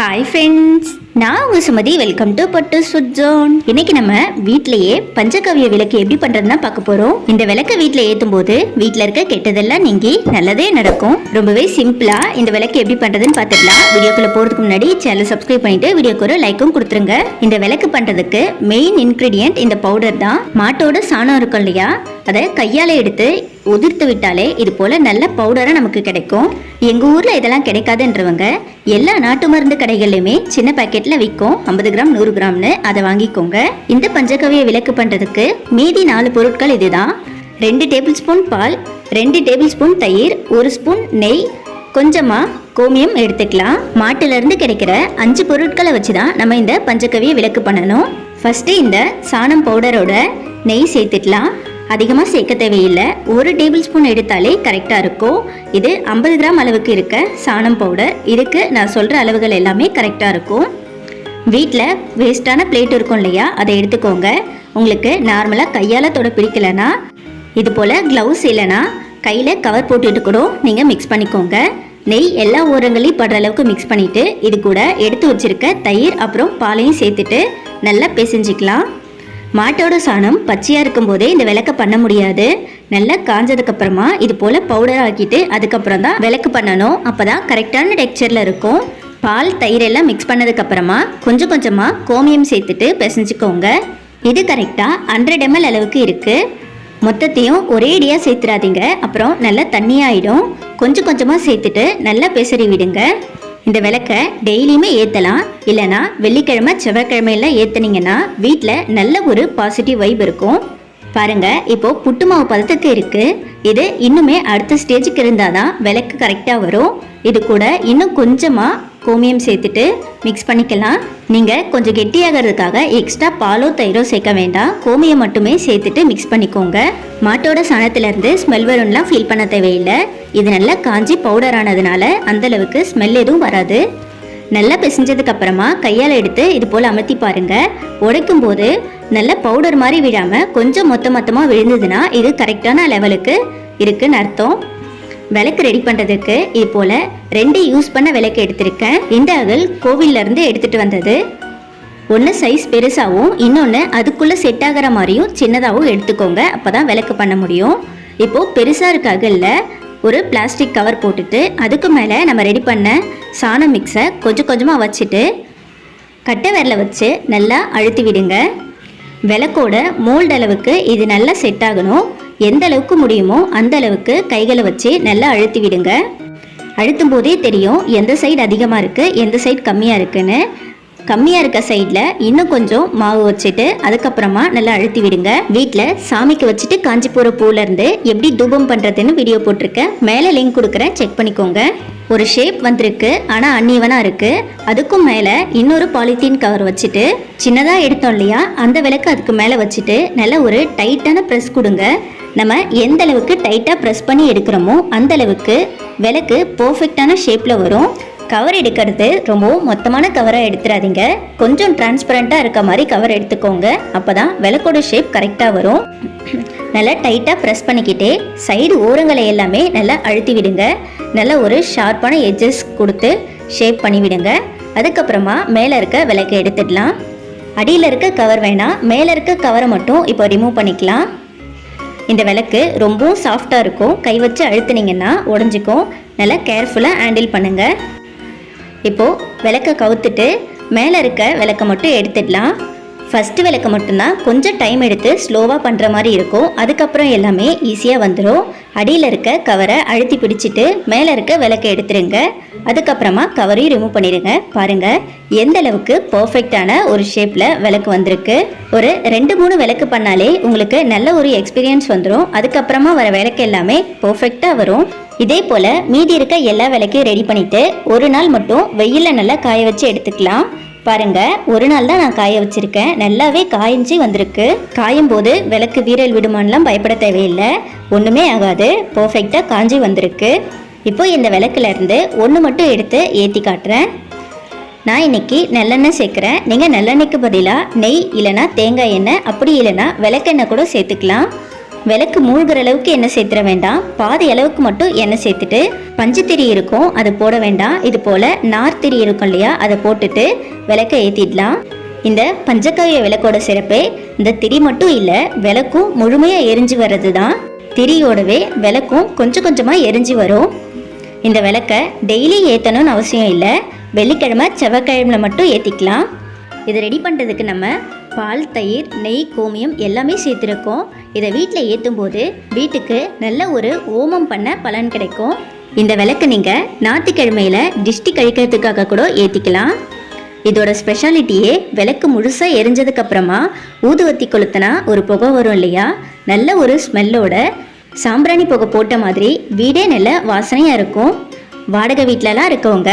Hi friends நான் உங்கள் Sumathi. Welcome to பட்டு சுட்ஜோன் இன்னைக்கு நம்ம வீட்லயே பஞ்சகவிய விளக்கு எப்படி பண்ணுறதுனா பார்க்க போகிறோம் இந்த விளக்க வீட்டில் ஏற்றும் போது வீட்டில் இருக்க கெட்டதெல்லாம் நீங்கி நல்லதே நடக்கும். ரொம்பவே சிம்பிளாக இந்த விளக்கு எப்படி பண்ணுறதுன்னு பார்த்துக்கலாம். வீடியோக்குள்ள போகிறதுக்கு முன்னாடி சேனல் சப்ஸ்கிரைப் பண்ணிட்டு வீடியோக்கு ஒரு லைக்கும் கொடுத்துருங்க. இந்த விளக்கு பண்ணுறதுக்கு மெயின் இன்க்ரீடியன்ட் இந்த பவுடர் தான். மாட்டோட சாணம் இருக்கும் இல்லையா? அதை கையால் எடுத்து உதிர்த்து விட்டாலே இது போல நல்ல பவுடரா நமக்கு கிடைக்கும். எங்க ஊர்ல இதெல்லாம் கிடைக்காதுன்றவங்க எல்லா நாட்டு மருந்து கடைகள்லையுமே சின்ன பாக்கெட்ல விற்கும் ஐம்பது கிராம் நூறு கிராம்னு அதை வாங்கிக்கோங்க. இந்த பஞ்சகவியை விளக்கு பண்றதுக்கு மீதி நாலு பொருட்கள் இதுதான். ரெண்டு டேபிள் ஸ்பூன் பால் ரெண்டு டேபிள் ஸ்பூன் தயிர் ஒரு ஸ்பூன் நெய். கொஞ்சமா கோமியம் எடுத்துக்கலாம். மாட்டுல இருந்து கிடைக்கிற அஞ்சு பொருட்களை வச்சு தான் நம்ம இந்த பஞ்சகவியை விளக்கு பண்ணணும். ஃபர்ஸ்ட் இந்த சாணம் பவுடரோட நெய் சேர்த்துக்கலாம். அதிகமாக சேர்க்க தேவையில்லை. ஒரு டேபிள் ஸ்பூன் எடுத்தாலே கரெக்டாக இருக்கும். இது ஐம்பது கிராம் அளவுக்கு இருக்க சாணம் பவுடர். இதுக்கு நான் சொல்கிற அளவுகள் எல்லாமே கரெக்டாக இருக்கும். வீட்டில் வேஸ்ட்டான பிளேட் இருக்கும் இல்லையா? அதை எடுத்துக்கோங்க. உங்களுக்கு நார்மலாக கையால் தொட பிடிக்கலனா இது போல் க்ளவுஸ் இல்லைனா கையில் கவர் போட்டுட்டு கூட நீங்கள் மிக்ஸ் பண்ணிக்கோங்க. நெய் எல்லா ஓரங்களையும் படுற அளவுக்கு மிக்ஸ் பண்ணிவிட்டு இது கூட எடுத்து வச்சிருக்க தயிர் அப்புறம் பாலையும் சேர்த்துட்டு நல்லா பிசைஞ்சிக்கலாம். மாட்டோட சாணம் பச்சையாக இருக்கும்போதே இந்த விளக்க பண்ண முடியாது. நல்லா காஞ்சதுக்கு அப்புறமா இது போல் பவுடர் ஆக்கிட்டு அதுக்கப்புறம் தான் விளக்கு பண்ணணும். அப்போ தான் கரெக்டான டெக்ஸ்சரில் இருக்கும். பால் தயிர் எல்லாம் மிக்ஸ் பண்ணதுக்கு அப்புறமா கொஞ்சம் கொஞ்சமாக கோமியம் சேர்த்துட்டு பிசைஞ்சுக்கோங்க. இது கரெக்டாக ஹண்ட்ரட் எம்எல் அளவுக்கு இருக்குது மொத்தத்தையும் ஒரேடியாக சேர்த்துறாதீங்க. அப்புறம் நல்லா தண்ணியாயிடும். கொஞ்சம் கொஞ்சமாக சேர்த்துட்டு நல்லா பெசறி விடுங்க. இந்த விளக்க டெய்லியுமே ஏற்றலாம் இல்லைனா வெள்ளிக்கிழமை செவ்வாய்க்கிழமையெல்லாம் ஏற்றுனீங்கன்னா வீட்டில் நல்ல ஒரு பாசிட்டிவ் வைப் இருக்கும். பாருங்கள் இப்போது புட்டு மாவு பதத்துக்கு இருக்குது இது இன்னுமே அடுத்த ஸ்டேஜுக்கு இருந்தால் தான் விளக்கு கரெக்டாக வரும். இது கூட இன்னும் கொஞ்சமாக கோமியம் சேர்த்துட்டு மிக்ஸ் பண்ணிக்கலாம். நீங்கள் கொஞ்சம் கெட்டியாகிறதுக்காக எக்ஸ்ட்ரா பாலோ தயிரோ சேர்க்க வேண்டாம். கோமியம் மட்டுமே சேர்த்துட்டு மிக்ஸ் பண்ணிக்கோங்க. மாட்டோட சாணத்திலேருந்து ஸ்மெல் வரும்லாம் ஃபீல் பண்ண தேவையில்லை. இது நல்லா காஞ்சி பவுடர் ஆனதுனால அந்தளவுக்கு ஸ்மெல் எதுவும் வராது. நல்லா பிசைஞ்சதுக்கு அப்புறமா கையால் எடுத்து இது போல் அமர்த்தி பாருங்க. உடைக்கும் போது நல்ல பவுடர் மாதிரி விழாமல் கொஞ்சம் மொத்த மொத்தமாக விழுந்ததுன்னா இது கரெக்டான லெவலுக்கு இருக்குன்னு அர்த்தம். விளக்கு ரெடி பண்ணுறதுக்கு இது போல் ரெண்டு யூஸ் பண்ண விளக்கு எடுத்திருக்கேன். இந்த அகல் கோவில்ல இருந்து வந்தது. ஒன்று சைஸ் பெருசாகவும் இன்னொன்று அதுக்குள்ளே செட் ஆகிற மாதிரியும் சின்னதாகவும் எடுத்துக்கோங்க. அப்போ தான் விளக்கு பண்ண முடியும். இப்போது பெருசாக இருக்க அகலில் ஒரு பிளாஸ்டிக் கவர் போட்டுட்டு அதுக்கு மேலே நம்ம ரெடி பண்ண சாணம் மிக்ஸை கொஞ்சம் கொஞ்சமாக வச்சுட்டு கட்டை விரலை வச்சு நல்லா அழுத்தி விடுங்க. விளக்கோட மோல்டு அளவுக்கு இது நல்லா செட் ஆகணும். எந்த அளவுக்கு முடியுமோ அந்த அளவுக்கு கைகளை வச்சு நல்லா அழுத்தி விடுங்க. அழுத்தும் போதே தெரியும் எந்த சைடு அதிகமாக இருக்குது எந்த சைடு கம்மியாக இருக்குன்னு. கம்மியாக இருக்க சைடில் இன்னும் கொஞ்சம் மாவு வச்சுட்டு அதுக்கப்புறமா நல்லா அழுத்தி விடுங்க. வீட்டில் சாமிக்கு வச்சுட்டு காஞ்சிபுர பூலேருந்து எப்படி தூபம் பண்ணுறதுன்னு வீடியோ போட்டிருக்கேன். மேலே லிங்க் கொடுக்குறேன். செக் பண்ணிக்கோங்க. ஒரு ஷேப் வந்திருக்கு. ஆனால் அன்னீவனாக இருக்குது அதுக்கும் மேலே இன்னொரு பாலித்தீன் கவர் வச்சுட்டு சின்னதாக எடுத்தோம் இல்லையா? அந்த விளக்கு அதுக்கு மேலே வச்சுட்டு நல்லா ஒரு டைட்டான ப்ரெஸ் கொடுங்க. நம்ம எந்த அளவுக்கு டைட்டாக ப்ரெஸ் பண்ணி எடுக்கிறோமோ அந்த அளவுக்கு விளக்கு பர்ஃபெக்டான ஷேப்பில் வரும். கவர் எடுக்கிறது ரொம்பவும் மொத்தமான கவராக எடுத்துடாதீங்க கொஞ்சம் டிரான்ஸ்பரண்ட்டாக இருக்க மாதிரி கவர் எடுத்துக்கோங்க. அப்போ தான் விளக்கோட ஷேப் கரெக்டாக வரும். நல்லா டைட்டாக ப்ரெஸ் பண்ணிக்கிட்டே சைடு ஓரங்களை எல்லாமே நல்லா அழுத்தி விடுங்க. நல்ல ஒரு ஷார்ப்பான எட்ஜஸ் கொடுத்து ஷேப் பண்ணிவிடுங்க அதுக்கப்புறமா மேலே இருக்க விளக்கை எடுத்துடலாம். அடியில் இருக்க கவர் வேணாம். மேலே இருக்க கவரை மட்டும் இப்போ ரிமூவ் பண்ணிக்கலாம். இந்த விளக்கு ரொம்பவும் சாஃப்டாக இருக்கும். கை வச்சு அழுத்துனீங்கன்னா உடஞ்சிக்கும். நல்லா கேர்ஃபுல்லாக ஹேண்டில் பண்ணுங்கள் இப்போது விளக்கை கவுத்துட்டு மேலே இருக்க விளக்கை மட்டும் எடுத்துடலாம். ஃபஸ்ட்டு விளக்க மட்டும்தான் கொஞ்சம் டைம் எடுத்து ஸ்லோவாக பண்ணுற மாதிரி இருக்கும். அதுக்கப்புறம் எல்லாமே ஈஸியாக வந்துடும் அடியில் இருக்க கவரை அழுத்தி பிடிச்சிட்டு மேலே இருக்க விளக்கை எடுத்துருங்க. அதுக்கப்புறமா கவரையும் ரிமூவ் பண்ணிடுங்க. பாருங்கள் எந்த அளவுக்கு பர்ஃபெக்டான ஒரு ஷேப்பில் விளக்கு வந்திருக்கு. ஒரு ரெண்டு மூணு விளக்கு பண்ணாலே உங்களுக்கு நல்ல ஒரு எக்ஸ்பீரியன்ஸ் வந்துடும் அதுக்கப்புறமா வர விளக்கு எல்லாமே பர்ஃபெக்டாக வரும். இதே போல் மீதி இருக்க எல்லா விளக்கையும் ரெடி பண்ணிவிட்டு ஒரு நாள் மட்டும் வெயிலில் நல்லா காய வச்சு எடுத்துக்கலாம். பாருங்க ஒரு நாள் தான் நான் காய வச்சிருக்கேன். நல்லாவே காய்ஞ்சி வந்திருக்கு. காயும் போது விளக்கு வீரல் விடுமான்லாம் பயப்பட தேவையில்லை. ஒன்றுமே ஆகாது. பர்ஃபெக்டாக காஞ்சி வந்திருக்கு. இப்போ இந்த விளக்குல இருந்து ஒன்று மட்டும் எடுத்து ஏற்றி காட்டுறேன். நான் இன்னைக்கு நல்லெண்ணெய் சேர்க்குறேன். நீங்கள் நல்லெண்ணெய்க்கு பதிலாக நெய் இல்லைனா தேங்காய் எண்ணெய் அப்படி இல்லைனா விளக்கெண்ணெய் கூட சேர்த்துக்கலாம். விளக்கு மூழ்கிற அளவுக்கு எண்ணெய் சேர்த்துற வேண்டாம். பாதி அளவுக்கு மட்டும் எண்ணெய் சேர்த்துட்டு பஞ்சுத்திரி இருக்கும் அது போட வேண்டாம். இது போல் நார்த்திரி இருக்கும் இல்லையா அதை போட்டுட்டு விளக்க ஏற்றிடலாம் இந்த பஞ்சக்காய விளக்கோட சிறப்பே இந்த திரி மட்டும் இல்லை விளக்கும் முழுமையாக எரிஞ்சு வர்றது தான் திரியோடவே விளக்கும் கொஞ்சம் கொஞ்சமாக எரிஞ்சு வரும். இந்த விளக்க டெய்லி ஏற்றணும்னு அவசியம் இல்லை. வெள்ளிக்கிழமை செவ்வாய்க்கிழமை மட்டும் ஏற்றிக்கலாம் இதை ரெடி பண்ணுறதுக்கு நம்ம பால் தயிர் நெய் கோமியம் எல்லாமே சேர்த்துருக்கோம். இதை வீட்டில் ஏற்றும் போது வீட்டுக்கு நல்ல ஒரு ஓமம் பண்ண பலன் கிடைக்கும். இந்த விளக்கு நீங்கள் ஞாயிற்றுக்கிழமையில் டிஷ்டி கழிக்கிறதுக்காக கூட ஏற்றிக்கலாம் இதோட ஸ்பெஷாலிட்டியே விளக்கு முழுசாக எரிஞ்சதுக்கப்புறமா ஊதுவத்தி கொளுத்தினா ஒரு புகை வரும் இல்லையா? நல்ல ஒரு ஸ்மெல்லோட சாம்பிராணி புகை போட்ட மாதிரி வீடே நல்ல வாசனையாக இருக்கும். வாடகை வீட்டிலலாம் இருக்கவங்க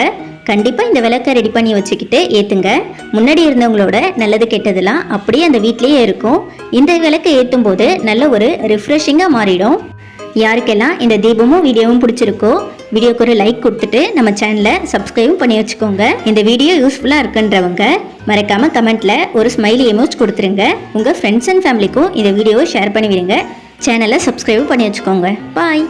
கண்டிப்பாக இந்த விளக்கை ரெடி பண்ணி வச்சுக்கிட்டு ஏற்றுங்க முன்னாடி இருந்தவங்களோட நல்லது கெட்டதெல்லாம் அப்படியே அந்த வீட்லேயே இருக்கும். இந்த விளக்கை ஏற்றும் போது நல்ல ஒரு ரிஃப்ரெஷிங்காக மாறிடும். யாருக்கெல்லாம் இந்த தீபமும் வீடியோவும் பிடிச்சிருக்கோ வீடியோக்கு ஒரு லைக் கொடுத்துட்டு நம்ம சேனலை சப்ஸ்கிரைபும் பண்ணி வச்சுக்கோங்க. இந்த வீடியோ யூஸ்ஃபுல்லாக இருக்குன்றவங்க மறக்காமல் கமெண்ட்டில் ஒரு ஸ்மைலி எமோஜ் கொடுத்துருங்க. உங்கள் ஃப்ரெண்ட்ஸ் அண்ட் ஃபேமிலிக்கும் இந்த வீடியோவை ஷேர் பண்ணி விடுங்க. சேனலை சப்ஸ்கிரைபும் பண்ணி வச்சுக்கோங்க. பாய்